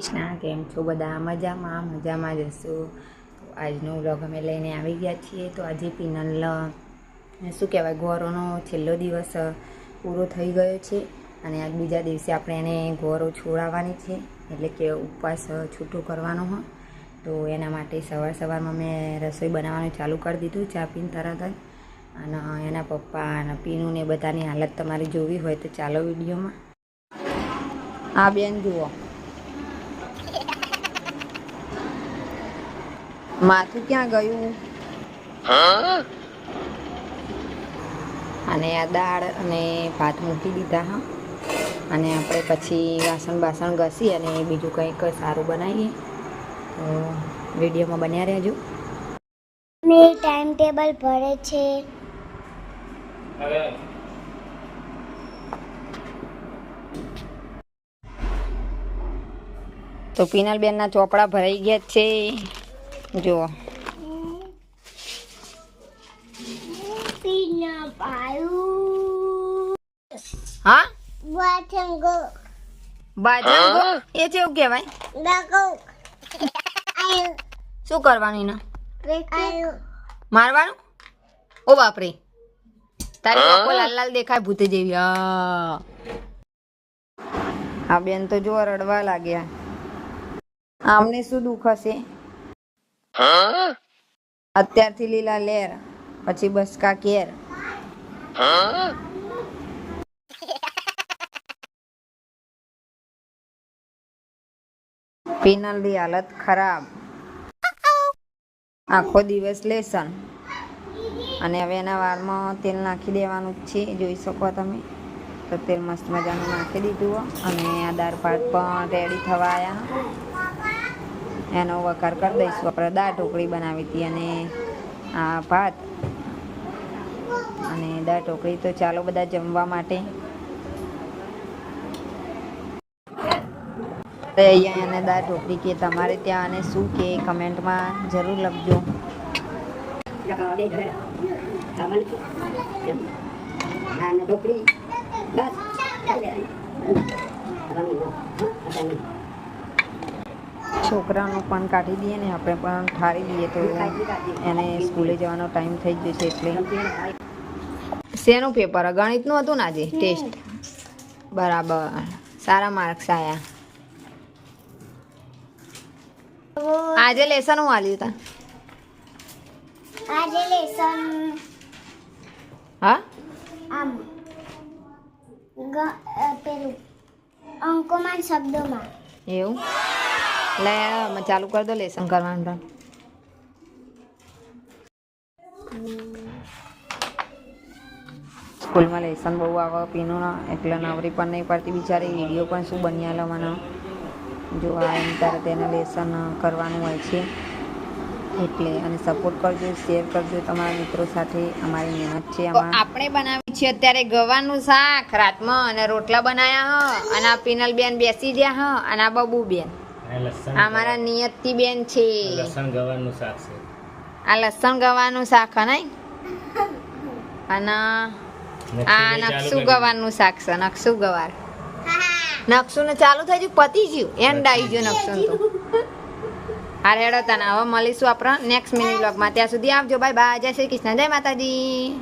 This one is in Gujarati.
કૃષ્ણા, કેમ છો બધા? મજામાં મજામાં જ તો આજનો વ્લોગ અમે લઈને આવી ગયા છીએ. તો આજે પિનલ શું કહેવાય, ગોરોનો છેલ્લો દિવસ પૂરો થઈ ગયો છે. અને આજ બીજા દિવસે આપણે એને ગોરો છોડાવવાની છે. એટલે કે ઉપવાસ છૂટો કરવાનો હોય તો એના માટે સવાર સવારમાં મેં રસોઈ બનાવવાનું ચાલુ કરી દીધું, ચા પીને તરત જ. અને એના પપ્પા અને પીનું ને બધાની હાલત તમારી જોવી હોય તો ચાલો વિડીયોમાં. આ બેન, જુઓ. માથું ક્યાં ગયું? અને આ દાળ અને ભાત મૂકી દીધા હા. અને આપણે પછી વાસણ બાસણ ઘસી અને બીજું કંઈક સારું બનાવીએ. તો વિડીયોમાં બન્યા રહેજો. મેં ટાઈમ ટેબલ ભરે છે. તો પીનલબેનના ચોપડા ભરાઈ ગયા છે. જુઓ હા? વાથંગો બાજંગો? એ કેવું કહેવાય? શું કરવાનું એના? મારવાનું? ઓ બાપરે. તારી આંખો લાલ લાલ દેખાય ભૂતે જેવી આ આ બેન તો જો રડવા લાગ્યા. આમને શું દુઃખ હશે? અત્યારથી લીલા લેર પછી બસકા કેર. પિનલની હાલત ખરાબ. આખો દિવસ લેસન. અને હવે એના વાળમાં તેલ નાખી દેવાનું છે જોઈ શકો તમે. તો તેલ મસ્ત મજાનું નાખી દીધું. અને આ દાળ ભાત પણ રેડી થવા આવ્યા એનો વઘાર કરી દઈશું. આપણે દાળ ઢોકળી બનાવી હતી અને આ ભાત. અને દાળ ઢોકળી તો ચાલો બધા જમવા માટે. અહીંયા એને દાળ ઢોકળી કે તમારે ત્યાં અને શું કે કમેન્ટમાં જરૂર લખજો. છોકરાનું પણ કાઢી દઈએ ને આપણે પણ ઠારી દઈએ તો એને સ્કૂલે જવાનો ટાઈમ થઈ જશે એટલે. શેનું પેપર ગણિતનું હતું ને આજે? ટેસ્ટ બરાબર. સારા માર્ક્સ આવ્યા આજે લેસન હું આલ્યું તા? આજે લેસન હા? આમ. ગ પેલું. અંકોમાં શબ્દોમાં. એવું? લે અમે ચાલુ કરી દો લેસન કરવાનું તો સ્કૂલમાં લેસન બહુ આવે પીનું ના એટલે નવરી પણ નહીં પડતી. બિચારી વીડિયો પણ શું બન્યા મને. જો આ એમ તારે તેને લેસન કરવાનું હોય છે. એટલે અને સપોર્ટ કરજો શેર કરજો તમારા મિત્રો સાથે. અમારી મહેનત છે આપણે બનાવી છે અત્યારે ગવાનું શાક. રાતમાં અને રોટલા બનાયા હ. અને આ પિનલ બેન બેસી ગયા હ. અને આ બબુ બેન લસણ આ મારા નિયતિ બેન છે. લસણ ગવારનું શાક છે. આ લસણ ગવાનું શાક હે નહીં? અને આ નકસુ ગવાનું શાક છે નકસુ ગવાર. નકસુ ને ચાલુ થઈ ગયું પતી ગયું. એન્ડ આવી ગયું નકસુ તો. હાર હેડો તને હવે મળીશું આપણે નેક્સ્ટ મિનિટ બ્લોગમાં ત્યાં સુધી આવજો. બાય બાય જય શ્રી કૃષ્ણ. જય માતાજી.